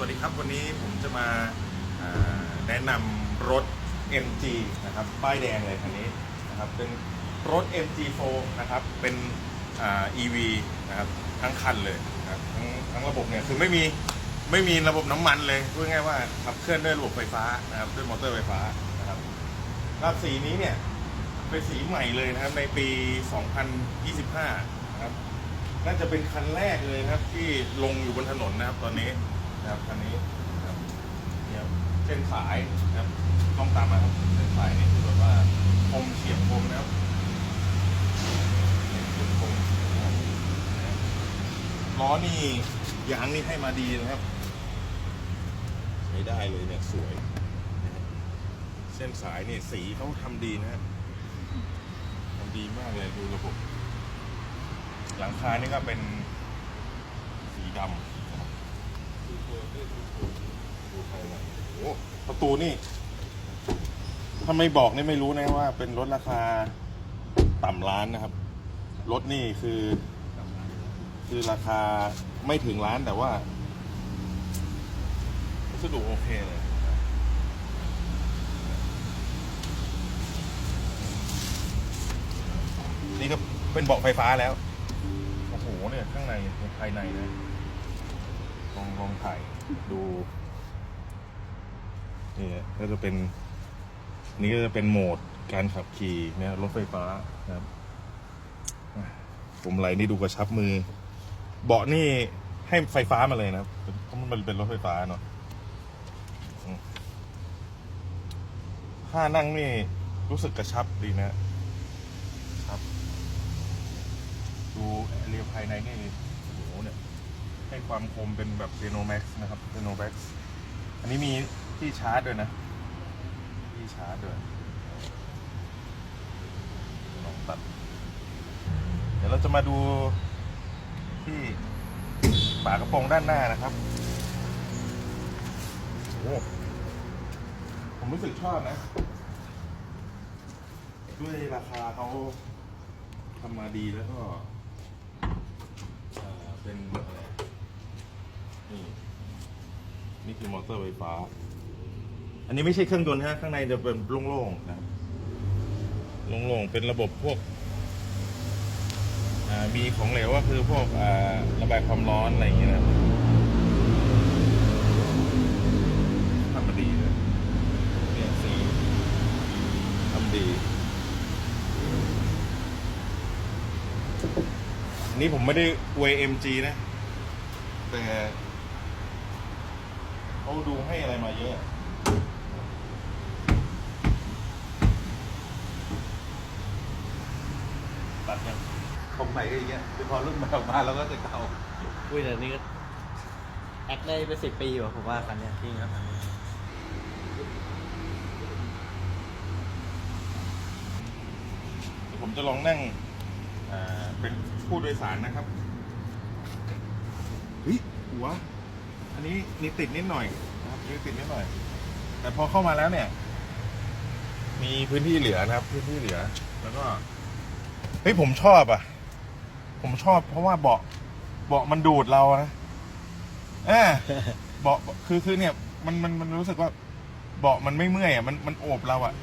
วัสดีครับวันนี้ผมจะมาแนะนำรถ MG นะครับป้ายแดงเลยคันนี้นะครับเป็นรถ MG4 นะครับเป็นอ่า EV นะครับทั้งคันเลยนะครับทั้งทั้งระบบเนี่ยคือไม่มีไม่มีระบบน้ำมันเลยพูดง่ายว่าขับเคลื่อนด้วยระบบไฟฟ้านะครับด้วยมอเตอร์ไฟฟ้านะครับรับสีนี้เนี่ยเป็นสีใหม่เลยนะครับในปี 2025 นะครับน่าจะเป็นคันแรกเลยนะครับที่ลงอยู่บนถนนนะครับตอนนี้ นะครับคันนี้นะครับเนี่ยเส้นสายนะครับต้องตามมาครับเส้นสายนี่คือแบบว่าคมเฉียบคมนะครับเฉียบคมล้อนี่ยางนี่ให้มาดีนะครับใช้ได้เลยเนี่ยสวยเส้นสายนี่สีเขาทำดีนะทำดีมากเลยดูระบบหลังคานี่ก็เป็นสีดำ โอ้ประตูนี่ ถ้าไม่บอกนี่ไม่รู้นะว่า เป็นรถราคาต่ำล้านนะครับ รถนี่คือ คือราคาไม่ถึงล้านแต่ว่าวัสดุโอเคเลยนี่ก็เป็นเบาะไฟฟ้าแล้ว โอ้โหเนี่ย ข้างในภายในนะ องลองถ่ายดูนี่ก็จะเป็นนนี้ก็จะเป็นโหมดการขับขี่นี่ยรถไฟฟ้านะครับอะผมไหลนี่ดูกระชับมือ เบาะนี่ให้ไฟฟ้ามาเลยนะครับเพราะมันเป็นรถไฟฟ้าเนาะถ้านั่งนี่รู้สึกกระชับดีนะครับ ดูเรียภายในนี่ ให้ความคมเป็นแบบเ e โนแม็กซ์นะครับเ e โนแม็กซ์อันนี้มีที่ชาร์จด้วยนะ ที่ชาร์จด้วยลองตัด เดี๋ยวเราจะมาดูที่ฝากระโปรงด้านหน้านะครับโอ้ผมรู้สึกชอบนะ ด้วยราคาเขาทำมาดีแล้วก็เป็น นี่คือมอเตอร์ไฟฟ้า อันนี้ไม่ใช่เครื่องยนต์ฮะข้างในจะเป็นโล่งๆนะโล่งๆเป็นระบบพวกมีของเหลวก็คือพวกระบายความร้อนอะไรอย่างเงี้ยนะทำมาดีเลยเนี่ยสีทำดีอันนี้ผมไม่ได้อวย MG นะ แต่ เขาดูให้อะไรมาเยอะตัดยังของใหม่ก็อย่างเงี้ยคือพอรุ่นใหม่ออกมาเราก็จะเก่าอุ้ยแต่นี่ก็แอคได้ไปสิบปีอยู่อะผมว่าคันเนี้ยจริงครับเดี๋ยวผมจะลองนั่งอ่าเป็นผู้โดยสารนะครับเฮ้ยหัว อันนี้นี่ติดนิดหน่อยนะครับมีติดนิดหน่อย แต่พอเข้ามาแล้วเนี่ย มีพื้นที่เหลือนะครับ พื้นที่เหลือ แล้วก็เฮ้ยผมชอบอะ ผมชอบเพราะว่าเบาะเบาะมันดูดเรานะเออเบาะคือคือเนี่ย มันมันมันรู้สึกว่าเบาะมันไม่เมื่อยอะมันมันโอบเราอะ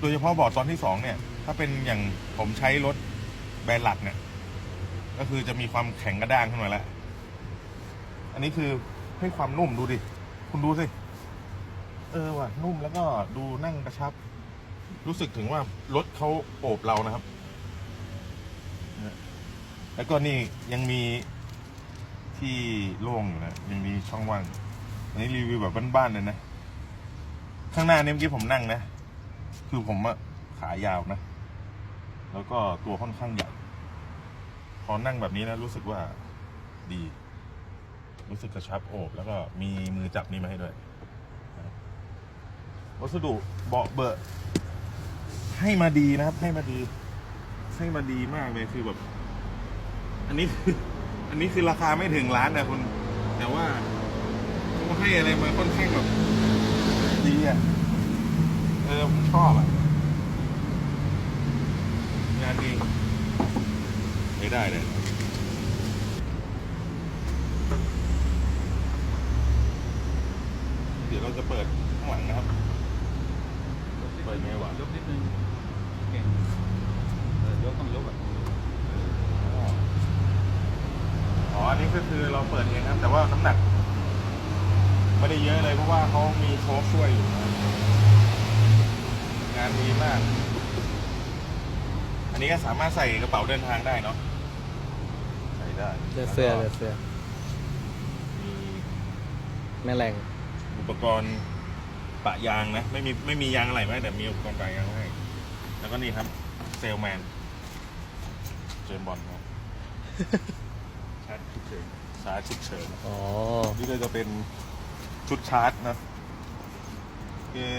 โดยเฉพาะเบาะตอนที่สองเนี่ย ถ้าเป็นอย่างผมใช้รถแบรนด์หลักเนี่ย ก็คือจะมีความแข็งกระด้างขึ้นมาแล้ว อันนี้คือ ให้ความนุ่มดูดิ คุณดูสิ เออว่ะนุ่มแล้วก็ดูนั่งกระชับ รู้สึกถึงว่ารถเขาโอบเรานะครับ แล้วก็นี่ยังมีที่โล่งอยู่นะ ยังมีช่องว่าง อันนี้รีวิวแบบบ้านๆเลยนะ ข้างหน้านี่เมื่อกี้ผมนั่งนะ คือผมอะขายาวนะ แล้วก็ตัวค่อนข้างใหญ่ พอนั่งแบบนี้นะรู้สึกว่าดี รู้สึกกระชับโอบแล้วก็มีมือจับนี่มาให้ด้วย วัสดุเบาะเบอะให้มาดีนะครับ ให้มาดี ให้มาดีมากเลยคือแบบ อันนี้คืออันนี้คือราคาไม่ถึงล้านนะคุณ แต่ว่าเขาให้อะไรมาค่อนข้างแบบดีอะเออผมชอบอะงานดีไม่ได้เลย จะเปิดข้างหลังนะครับ เปิดไงวะ ยกนิดนึงเก่งเออยกต้องยกแบบเออ อ๋อ อันนี้ก็คือเราเปิดเองครับ แต่ว่าน้ำหนัก ไม่ได้เยอะเลยเพราะว่าเขามีโชคช่วยอยู่นะงานดีมาก อันนี้ก็สามารถใส่กระเป๋าเดินทางได้เนาะ ใส่ได้เลือเสื้อแล้วเลืก็อเสื้อมีแม่แรงอุปกรณ์ปะยางนะ ไม่มีไม่มียางอะไรไหมแต่มีอุปกรณ์ปะยางให้ แล้วก็นี่ครับ เซลแมน เจมส์บอลครับชาร์จฉุกเฉินชาร์จฉุกเฉินอ๋อ นี่ก็จะเป็นชุดชาร์จนะคือ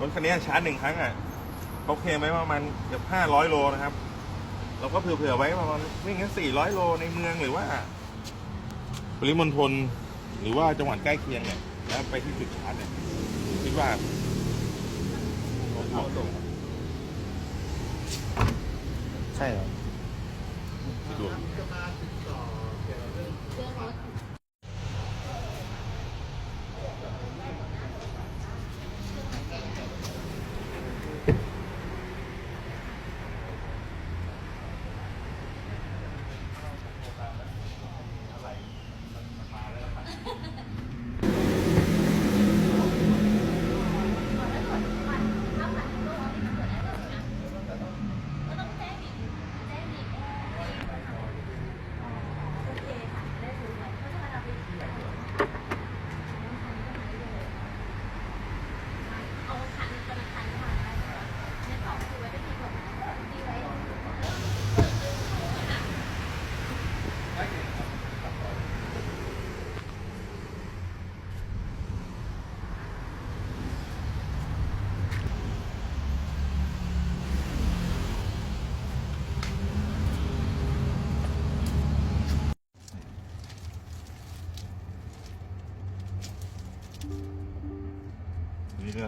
รถคันนี้ชาร์จหนึ่งครั้งอะเขาเคลมไว้ประมาณเกือบห้าร้อยโลนะครับ เราก็เผื่อๆไว้ประมาณวิ่งแค่สี่ร้อยโลในเมืองหรือว่า ปริมณฑลหรือว่าจังหวัดใกล้เคียงเนี่ยแล้วไปที่จุดชาร์จเนี่ยคิดว่าเหมาะสมใช่เหรอสะดวก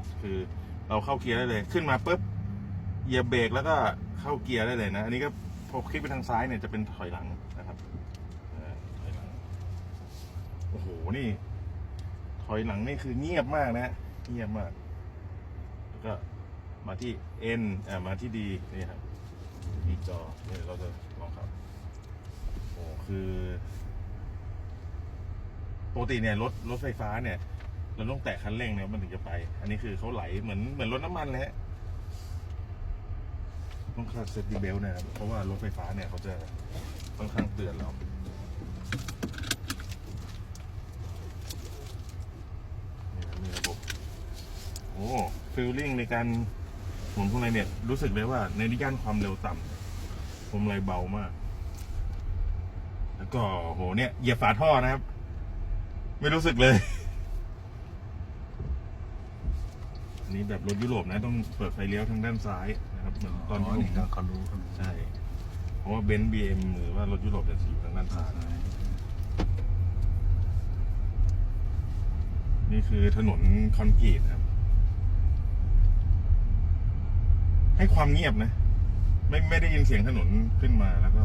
ก็คือเราเข้าเกียร์ได้เลย ขึ้นมาปุ๊บเหยียบเบรกแล้วก็เข้าเกียร์ได้เลยนะ อันนี้ก็พอคลิกไปทางซ้ายเนี่ยจะเป็นถอยหลังนะครับถอยหลังโอ้โหนี่ ถอยหลังนี่คือเงียบมากนะเงียบมาก แล้วก็มาที่ N อ่ามาที่ D นี่ครับดีจอนี่เราจะลองครับโอ้คือปกติเนี่ยรถรถไฟฟ้าเนี่ย เราต้องแตะคันเร่งเนี่ยมันถึงจะไป อันนี้คือเขาไหลเหมือนเหมือนรถน้ำมันเลยฮะต้องคาดเซฟตี้เบลนะครับเพราะว่ารถไฟฟ้าเนี่ยเขาจะค่อนข้างเตือนเรานี่นะมีระบบโอ้ฟิลลิ่งในการหมุนพวงมาลัยเนี่ย รู้สึกเลยว่าในย่านความเร็วต่ำพวงมาลัยเบามาก แล้วก็โหเนี่ยเหยียบฝาท่อนะครับ ไม่รู้สึกเลย อั นนี้แบบรถยุโรปนะต้องเปิดไฟเลี้ยวทางด้านซ้ายนะครับเหมือนตอนที่ผมนี่เขารู้เขารู้ใช่ เพราะว่าเบนซ์บีเอ็มหรือว่ารถยุโรปจะอยู่ทางด้านซ้ายนี่คือถนนคอนกรีตครับ ให้ความเงียบนะ ไม่ไม่ได้ยินเสียงถนนขึ้นมาแล้วก็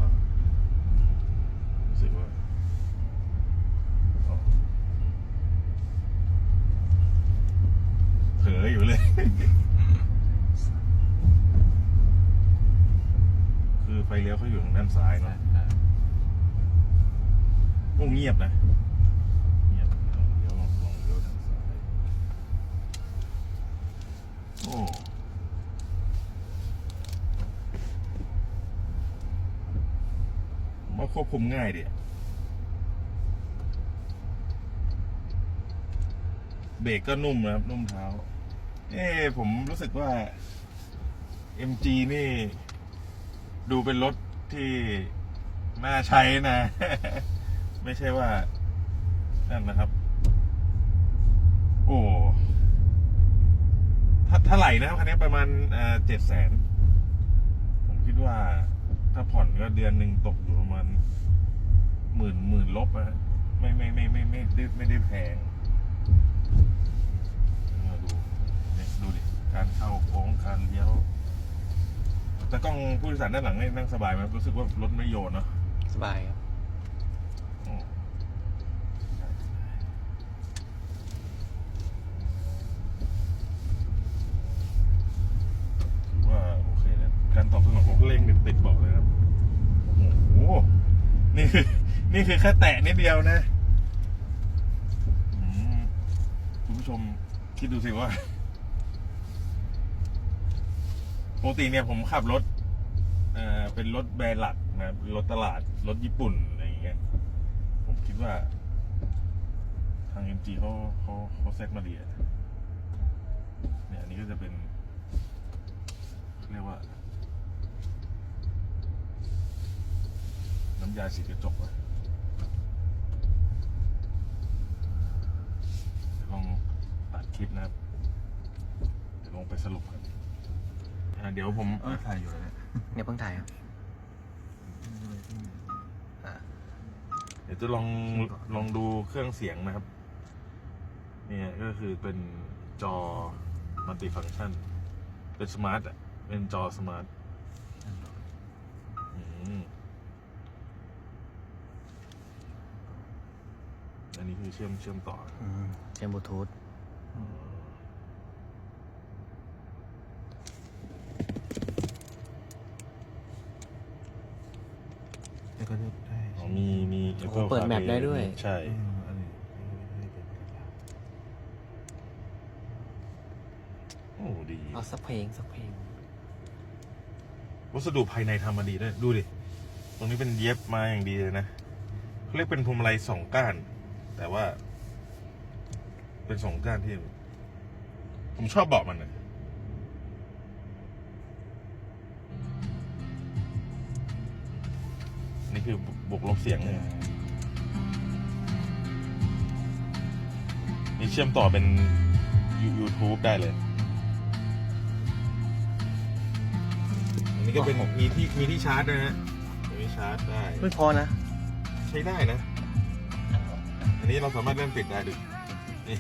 รู้สึกว่าอ๋อเผลออยู่เลย คือไฟเลี้ยวเขาอยู่ทางด้านซ้ายเนาะโอ้เงียบนะเงียบลองเลี้ยวลองลองเลี้ยวทางซ้ายโอ้มาควบคุมง่ายดิเบรกก็นุ่มนะครับ นุ่มเท้า เอ้ผมรู้สึกว่า MG นี่ ดูเป็นรถที่น่าใช้นะ ไม่ใช่ว่า นั่นนะครับ โอ้ถ้าถ้าไหลนะครับคันนี้ประมาณเจ็ดแสน ผมคิดว่า ถ้าผ่อนก็เดือนหนึ่งตกอยู่ประมาณหมื่นหมื่นลบอะไม่ไม่ไม่ไม่ไม่ไม่ได้ไม่ได้แพง ต้องผู้โดยสารด้านหลังนี่นั่งสบายไหมรู้สึกว่ารถไม่โยนเนาะสบายครับว่าโอเคเลยการตอบสนองของเล่งนี่ติดบอกเลยครับ โอ้โห นี่คือ นี่คือแค่แตะนิดเดียวนะคุณผู้ชมคิดดูสิว่า ปกติเนี่ยผมขับรถ อ่อเป็นรถแบรนด์หลักนะครับรถตลาดรถญี่ปุ่นอะไรอย่างเงี้ยผมคิดว่า ทาง MG เขาเขาเขาเซ็ตมาดีอะเนี่ยอันนี้ก็จะเป็นเรียกว่า น้ำยาสีกระจกอะเดี๋ยลองตัดคลิปนะครับเดี๋ยวลงไปสรุปกัน อะเดี๋ยวผมเออถ่ายอยู่แล้วเนี่ยเนี่ยเพิ่งถ่ายครับอ่าเดี๋ยวจะลองลองดูเครื่องเสียงนะครับ เนี่ยก็คือเป็นจอมัลติฟัง c t ชัน เป็นสมาร์ทอะ เป็นจอสมาร์ทอืมอันนี้คือเชื่อมเชื่อมต่ออืมเชื่อมบลูทูธ แล้วก็ได้ได้ อ๋อมีมี โอ้ Apple เปิด แมป CarPlay ได้ด้วย ใช่เอออันนี้อันนี้เป็นโอ้ดีเอาสักเพลงสักเพลง วัสดุภายในทำมาดีด้วย ดูดิ ตรงนี้เป็นเย็บมาอย่างดีเลยนะเขาเรียกเป็นพวงมาลัยสองก้าน แต่ว่า เป็นสองก้านที่ ผมชอบเบาะมันนะนี่คือบวกลบเสียงเลย ชื่อมต่อเป็น YouTube ได้เลย อันนี้ก็เป็นมีที่มีที่ชาร์จด้วยนะมีที่ชาร์จได้ ไม่พอนะ ใช้ได้นะ อันนี้เราสามารถเล่นปิดได้ดูนี่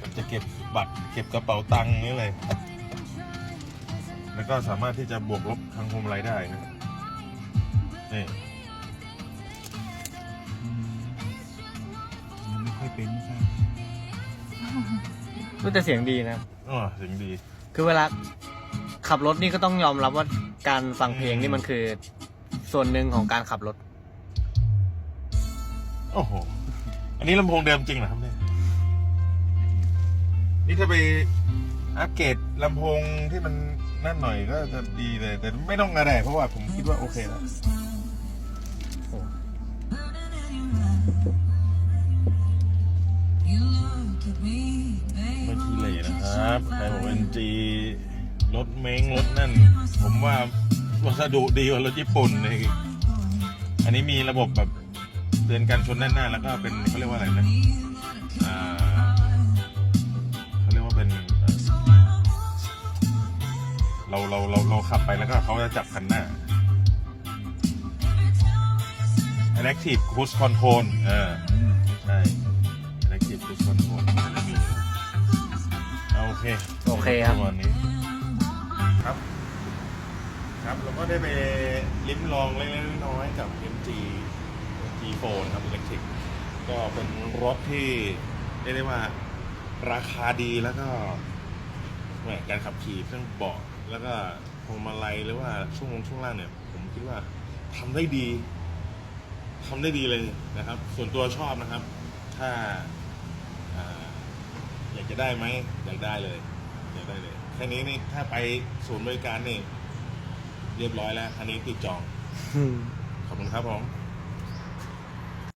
มันจะเก็บบัตรเก็บกระเป๋าตังค์นี่เลย แล้วก็สามารถที่จะบวกลบทางพวงมาลัยได้นะนี่ เป็นใช่รู้แต่เสียงดีนะ อ๋อเสียงดี คือเวลาขับรถนี่ก็ต้องยอมรับว่าการฟังเพลงนี่มันคือ ส่วนหนึ่งของการขับรถ โอ้โห อันนี้ลำโพงเดิมจริงเหรอครับเนี่ย นี่ถ้าไปอัปเกรดลำโพงที่มันนั่นหน่อยก็จะดีเลย แต่ไม่ต้องอะไรเพราะว่าผมคิดว่าโอเคแล้ว ไม่ขี้เหร่นะครับใครบอกเอ็นจีรถเม้งรถนั่น ผมว่าวัสดุดีกว่ารถญี่ปุ่นเลยอันนี้มีระบบแบบเตือนการชนด้านหน้า แล้วก็เป็นเขาเรียกว่าอะไรนะเขาเรียกว่าเป็นเอ่อเราเราเราเราขับไปแล้วก็เขาจะจับคันหน้า Active Cruise Control เออใช่ Active Cruise Control ไม่มีเอาโอเคโอเคครับประมาณนี้ครับ ครับเราก็ได้ไปลิ้มลองเล็กๆน้อยๆกับ MG G4 นะครับ Electric ก็เป็นรถที่เรียกได้ว่าราคาดีแล้วก็แหมการขับขี่เครื่องเบาะแล้วก็พวงมาลัยหรือว่าช่วงลงช่วงล่างเนี่ย ผมคิดว่าทำได้ดีทำได้ดีเลยนะครับ ส่วนตัวชอบนะครับ ถ้าอ่า อยากจะได้ไหมอยากได้เลยอยากได้เลยแค่นี้นี่ถ้าไปศูนย์บริการนี่ เรียบร้อยแล้ว อันนี้ติดจอง ขอบคุณครับผม